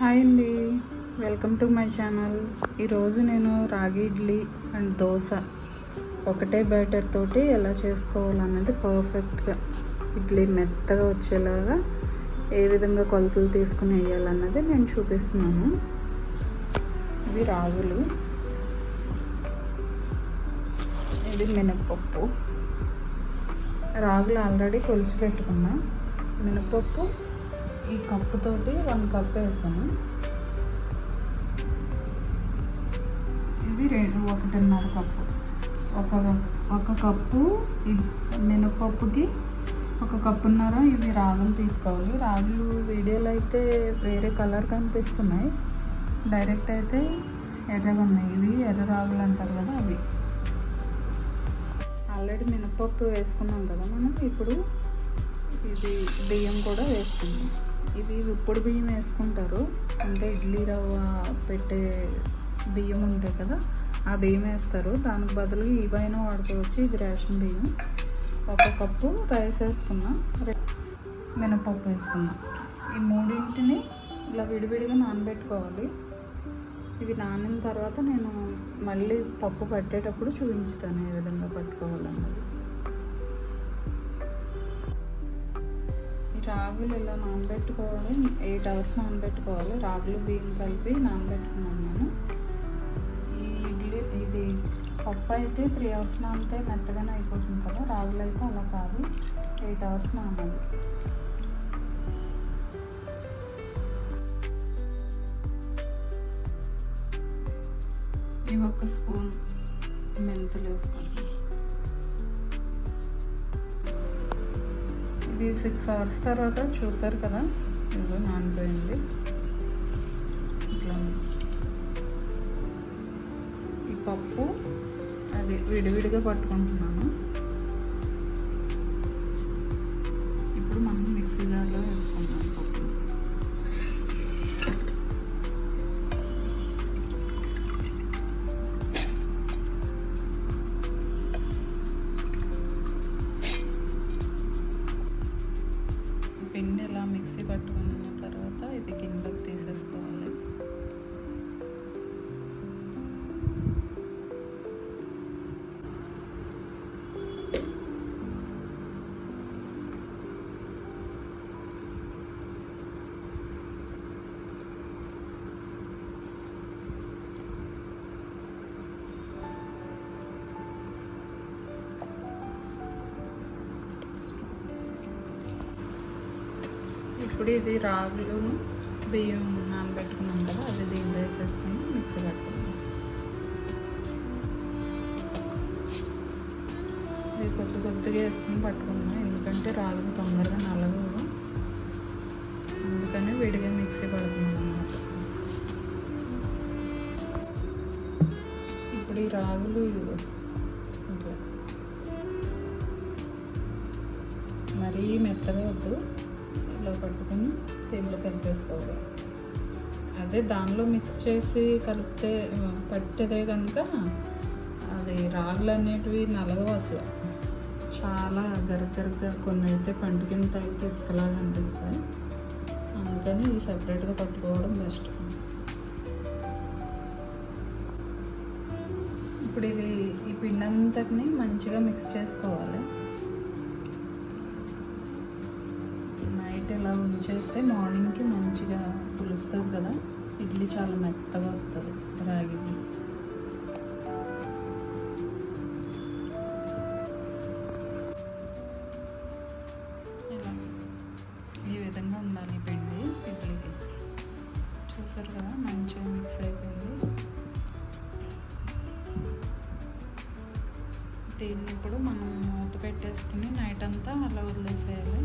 Hi అండి. Welcome to my channel. ఈరోజు నేను రాగి ఇడ్లీ అండ్ దోశ ఒకటే బ్యాటర్ తోటి ఎలా చేసుకోవాలన్నది పర్ఫెక్ట్గా ఇడ్లీ మెత్తగా వచ్చేలాగా ఏ విధంగా కొలతలు తీసుకుని వేయాలన్నది నేను చూపిస్తున్నాను. ఇవి రాగులు. ఇది మినపప్పు. రాగులు ఆల్రెడీ కొలిచి పెట్టుకున్నా. మినపప్పు ఈ కప్పుతోటి వన్ కప్ వేసాను ఇది రెండు ఒకటిన్నర కప్పు. ఒక ఒక కప్పు ఇడ్- మినపప్పుకి ఒక కప్పున్నర ఇవి రాగులు తీసుకోవాలి. రాగులు వీడియోలో అయితే వేరే కలర్ కనిపిస్తున్నాయి. డైరెక్ట్ అయితే ఎర్రగా ఉన్నాయి. ఇవి ఎర్ర రాగులు అంటారు కదా అవి. ఆల్రెడీ మినపప్పు వేసుకున్నాం కదా మనం. ఇప్పుడు ఇది బియ్యం కూడా వేసుకుంటాం ఇవి ఉప్పుడు బియ్యం వేసుకుంటారు. అంటే ఇడ్లీ రవ్వ పెట్టే బియ్యం ఉంటాయి కదా ఆ బియ్యం వేస్తారు. దానికి బదులు ఇవైనా వాడుకోవచ్చు. ఇది రేషన్ బియ్యం. ఒక కప్పు రైస్ వేసుకున్నాం రె- మినపప్పు వేసుకున్నాం. ఈ మూడింటిని ఇలా విడివిడిగా నానబెట్టుకోవాలి. ఇవి నానిన తర్వాత నేను మళ్ళీ పప్పు పట్టేటప్పుడు చూపించుతాను ఏ విధంగా పట్టుకోవాలన్నది. రాగులు ఇలా నానబెట్టుకోవాలి. ఎయిట్ అవర్స్ నానబెట్టుకోవాలి. రాగులు బియ్యం కలిపి నానబెట్టుకున్నాను నేను ఈ ఇడ్లీ ఇది పప్పు అయితే త్రీ అవర్స్ నానితే మెత్తగానే అయిపోతుంది కదా. రాగులు అయితే అలా కాదు. ఎయిట్ అవర్స్ నానాలి. ఇవి ఒక స్పూన్ మెంతులు వేసుకుంటాం ఇది సిక్స్ అవర్స్ తర్వాత చూసారు కదా? ఇదో నానిపోయింది ఇట్లా. ఈ పప్పు అది విడివిడిగా పట్టుకుంటున్నాను. ఇప్పుడు ఇది రాగులు బియ్యం నానబెట్టుకున్నాం కదా అది దీంట్లో వేసేసుకుని మిక్సీ పట్టుకున్నాం ఇది కొద్ది కొద్దిగా వేసుకుని పట్టుకున్నాం ఎందుకంటే రాగులు తొందరగా నలగవు. అందుకని విడిగా మిక్సీ పడుతున్నాం అన్నమాట. ఇప్పుడు ఈ రాగులు మరీ మెత్తగా వద్దు. పట్టుకుని తేలిలో కలిపేసుకోవాలి. అదే దానిలో మిక్స్ చేసి కలిపితే పట్టేదే కనుక అది రాగులు అనేటివి నలగవు అసలు. చాలా గరగరగా కొన్ని అయితే పంట కింద తగిలి ఇసుకలాగా అనిపిస్తాయి. అందుకని ఇది సపరేట్గా పట్టుకోవడం బెస్ట్ ఇప్పుడు ఇది ఈ పిండి అంతటిని మంచిగా మిక్స్ చేసుకోవాలి నైట్ ఇలా ఉంచేస్తే మార్నింగ్కి మంచిగా పులుస్తుంది కదా. ఇడ్లీ చాలా మెత్తగా వస్తుంది రాగి ఇడ్లీ. ఈ విధంగా ఉండాలి పిండి ఇడ్లీకి. చూసారు కదా మంచిగా మిక్స్ అయిపోయింది. దీన్ని ఇప్పుడు మనం మూత పెట్టేసుకుని నైట్ అంతా అలా వదిలేసేయాలి.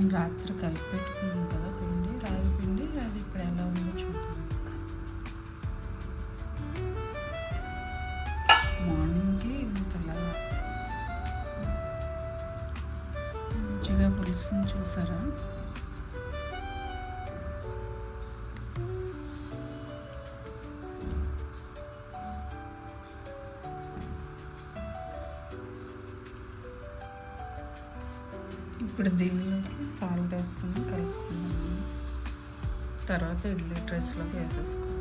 మనం రాత్రి కలిపి పెట్టుకున్నాం కదా పిండి రాగి పిండి అది ఇప్పుడు ఎలా ఇప్పుడు దీనిలోకి సాల్ట్ వేసుకుని కలుపుకుందాం. తర్వాత ఇడ్లీ డ్రెస్లోకి వేసేసుకో.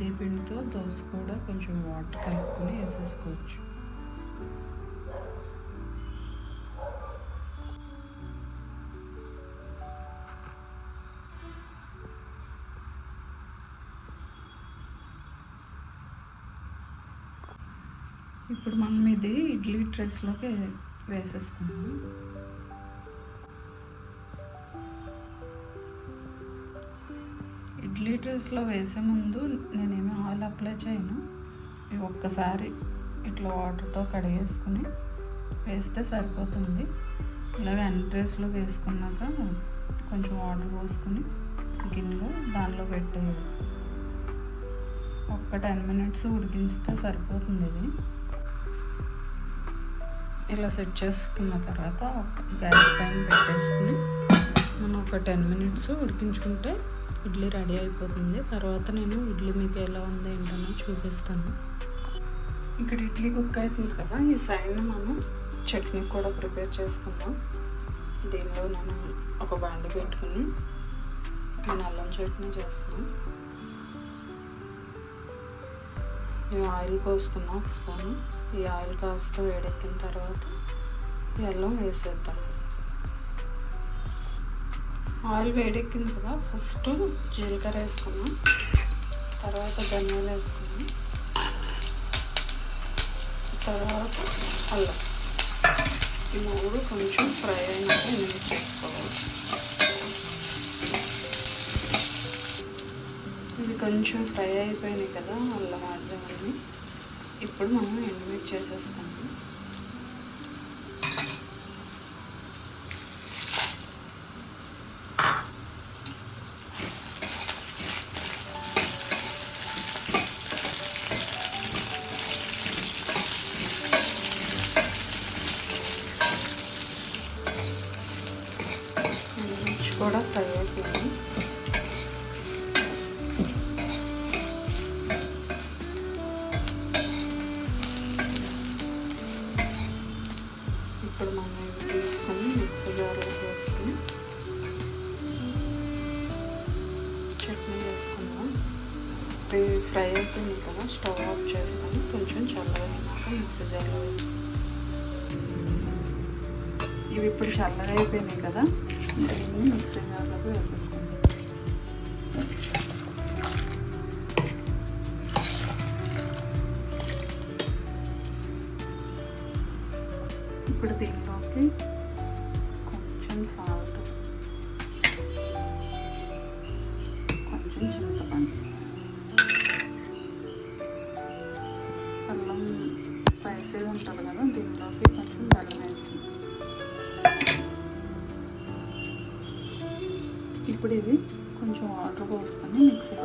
ఇదే పిండితో దోశ కూడా కొంచెం వాటర్ కలుపుకొని వేసేసుకోవచ్చు. ఇప్పుడు మనం ఇది ఇడ్లీ ట్రెస్లోకి వేసేసుకుందాం. లీటర్స్లో వేసే ముందు నేనేమి ఆయిల్ అప్లై చేయను. ఇవి ఒక్కసారి ఇట్లా వాటర్తో కడిగేసుకుని వేస్తే సరిపోతుంది. ఇలాగ అన్ని ట్రేస్లో వేసుకున్నాక కొంచెం వాటర్ పోసుకొని గిన్నెలో దానిలో పెట్టేది ఒక్క టెన్ మినిట్స్ ఉడికించితే సరిపోతుంది ఇది. ఇలా సెట్ చేసుకున్న తర్వాత ఒక గ్యాస్ పైన పెట్టేసుకుని మనం ఒక టెన్ మినిట్స్ ఉడికించుకుంటే ఇడ్లీ రెడీ అయిపోతుంది. తర్వాత నేను ఇడ్లీ మీకు ఎలా ఉంది ఏంటని చూపిస్తాను. ఇక్కడ ఇడ్లీ కుక్ అవుతుంది కదా ఈ సైడ్ని మనం చట్నీ కూడా ప్రిపేర్ చేసుకుందాం. దీనిలో నేను ఒక బండి పెట్టుకుని నేను అల్లం చట్నీ చేస్తాను ఈ ఆయిల్ పోసుకున్నాం ఒక స్పూన్. ఈ ఆయిల్ కాస్త వేడెక్కిన తర్వాత ఈ అల్లం వేసేద్దాం. ఆయిల్ వేడెక్కింది కదా ఫస్ట్ జీలకర్ర వేసుకున్నాం తర్వాత ధనియాలు వేసుకున్నాం తర్వాత అల్లం. ఈ మూడు కొంచెం ఫ్రై అయినాక మిక్స్ చేసుకోవాలి. ఇది కొంచెం ఫ్రై అయిపోయినాయి కదా అల్లం అన్నీ. ఇప్పుడు మనం ఎండుమిర్చి చేసేస్తాం ఇవి ఇప్పుడు చల్లగా అయిపోయినాయి కదా. దీన్ని మిక్సీ జార్లోకి వేసేసుకుందాం. ఇప్పుడు దీనిలోకి కొంచెం సాల్ట్ కొంచెం చింతపండు అల్లం స్పైసీగా ఉంటుంది కదా దీనిలోకి కొంచెం బెల్లం వేసుకుంటాం ఇప్పుడు ఇది కొంచెం వాటర్ పోసుకొని మిక్సీ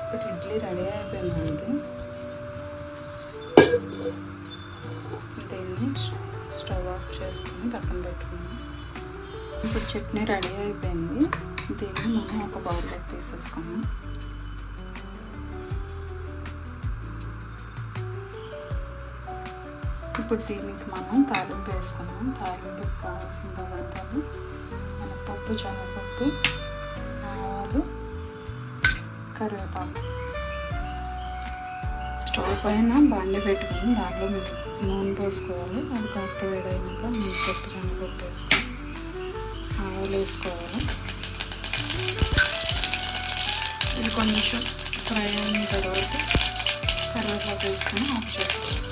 ఇప్పుడు ఇడ్లీ రెడీ అయిపోయిందండి. దీన్ని స్టవ్ ఆఫ్ చేసుకుని పక్కన పెట్టుకున్నాం ఇప్పుడు చట్నీ రెడీ అయిపోయింది. దీన్ని మనం ఒక బౌల్లోకి తీసేసుకున్నాం ఇప్పుడు దీనికి మనం తాలింపు వేసుకున్నాం తాలింపుకి కావాల్సిన పదార్థాలు మినపప్పు శనగపప్పు ఆవాలు కరివేపాకు. స్టవ్ పైన బండి పెట్టుకుని దాంట్లో నూనె పోసుకోవాలి. అది కాస్త వేడైనాక మినపప్పు శనగపప్పు వేసుకోవాలి. ఆవాలు వేసుకోవాలి. ఇది కొంచెం ఫ్రై అయిన తర్వాత కరివేపాకు వేసుకొని ఆఫ్ చేసుకోవాలి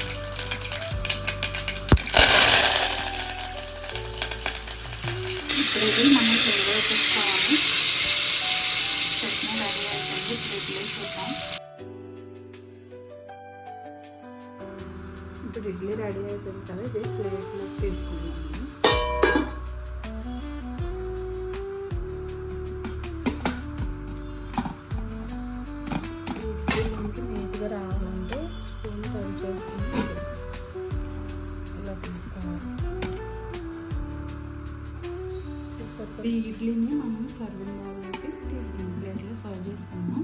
ఇడ్లీని మనం సర్వింగ్ బౌల్లోకి తీసుకున్నాం ప్లేట్లో సర్వ్ చేసుకున్నాం.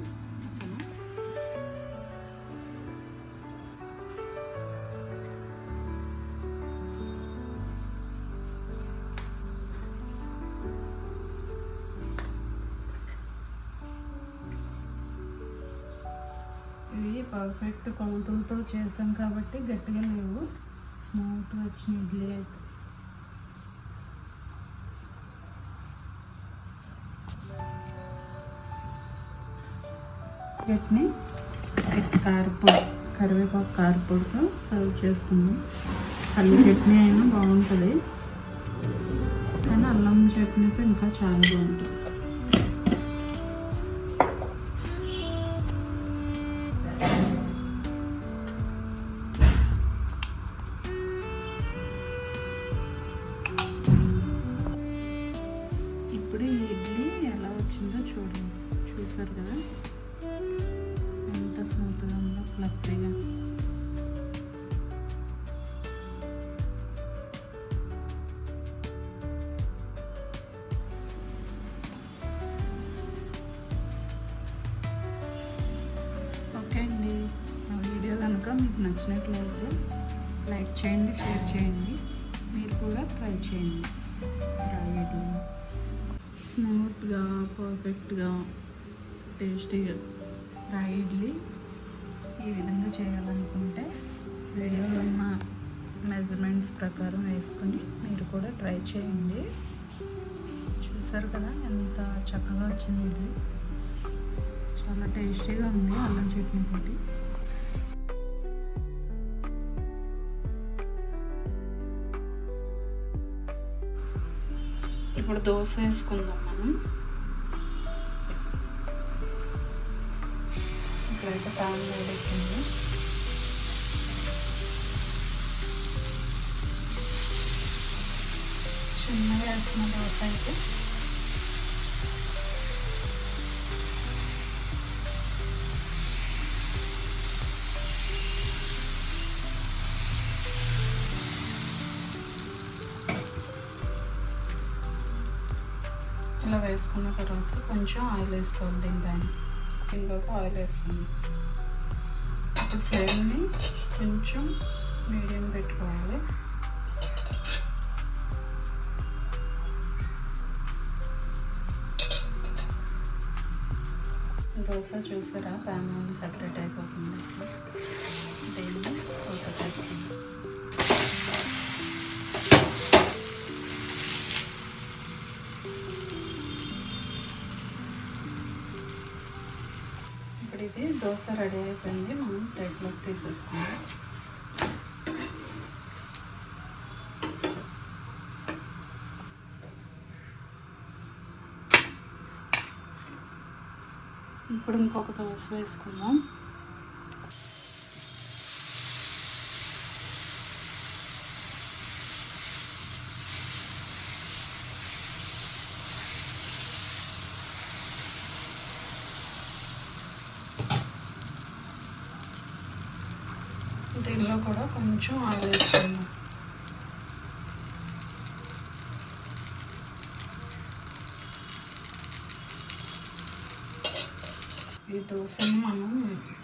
ఇవి పర్ఫెక్ట్ కొలతలతో చేసాం కాబట్టి గట్టిగా లేవు. స్మూత్ వచ్చిన ఇడ్లీ అయితే. వీటిని కారపొడి కరివేపాకు కారపొడితో సర్వ్ చేసుకుందాం పల్లి చట్నీ అయినా బాగుంటుంది. కానీ అల్లం చట్నీతో ఇంకా చాలా బాగుంటుంది. ఇప్పుడు ఈ ఇడ్లీ ఎలా వచ్చిందో చూడండి. చూసారు కదా? ఎంత స్మూత్గా ఉందో ఫ్లఫీగా ఓకే అండి ఆ వీడియో కనుక మీకు నచ్చినట్లయితే లైక్ చేయండి షేర్ చేయండి. మీరు కూడా ట్రై చేయండి. రాయటం. స్మూత్గా పర్ఫెక్ట్గా టేస్టీగా. రాయి ఇడ్లీ ఈ విధంగా చేయాలనుకుంటే వీడియోలో ఉన్న మెజర్మెంట్స్ ప్రకారం వేసుకొని మీరు కూడా ట్రై చేయండి. చూసారు కదా ఎంత చక్కగా వచ్చింది ఇడ్లీ చాలా టేస్టీగా ఉంది అల్లం చట్నీ తోటి. ఇప్పుడు దోశ వేసుకుందాం మనం. ఇప్పుడైతే ప్యాన్ వేడెక్కింది చిన్నగా వేసిన దోశ అయితే ఇలా వేసుకున్న తర్వాత కొంచెం ఆయిల్ వేసుకోవాలి దీనిపైన. ఇందులోకి ఆయిల్ వేస్తుంది ఇప్పుడు ఫ్లేమ్ని కొంచెం మీడియం పెట్టుకోవాలి. దోశ చూసారా? ప్యాన్ సపరేట్ అయిపోతుంది. దీన్ని అయిపోయింది దోశ రెడీ అయిపోయింది. మనం ప్లేట్లోకి తీసేసుకుందాం. ఇప్పుడు ఇంకొక దోశ వేసుకుందాం. దీనిలో కూడా కొంచెం ఆయిల్ వేసుకుందాం. ఈ దోశని మనం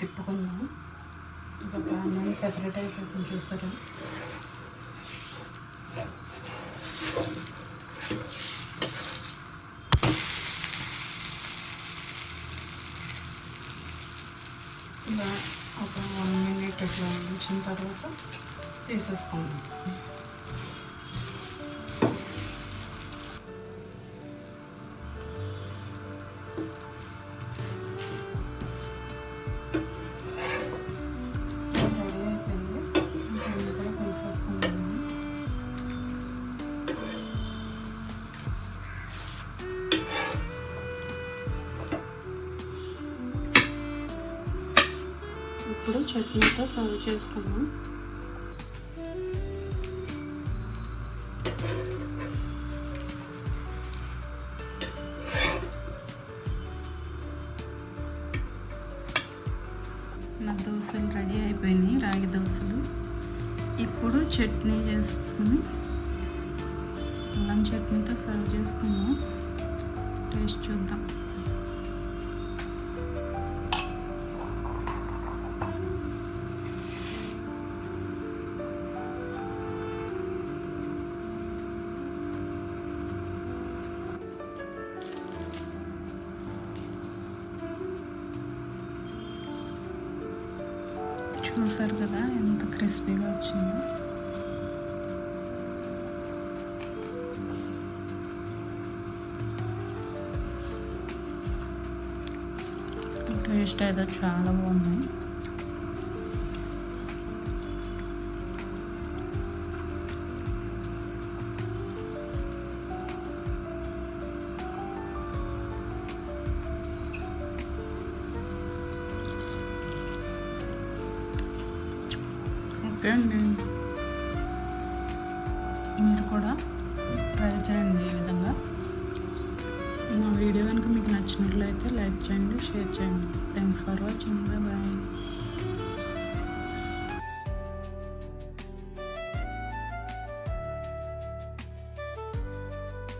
తిప్పుకుందాం. ఒక ప్రాణం సెపరేట్ అయిపోతుంది చూసారా ఇలా ఒక వన్ మినిట్ ఇట్లా ఉంచిన తర్వాత తీసేసుకుందాం సర్వ్ చేసుకున్నాం నా దోశలు రెడీ అయిపోయినాయి రాగి దోశలు ఇప్పుడు చట్నీ చేసుకుని అల్లం చట్నీతో సర్వ్ చేసుకుందాం టేస్ట్ చూద్దాం చూసారు కదా ఎంత క్రిస్పీగా వచ్చిందో టేస్ట్ అయితే చాలా బాగున్నాయి ఓకే అండి. మీరు కూడా ట్రై చేయండి ఈ విధంగా. నా వీడియో కనుక మీకు నచ్చినట్లయితే లైక్ చేయండి షేర్ చేయండి. Thanks for watching bye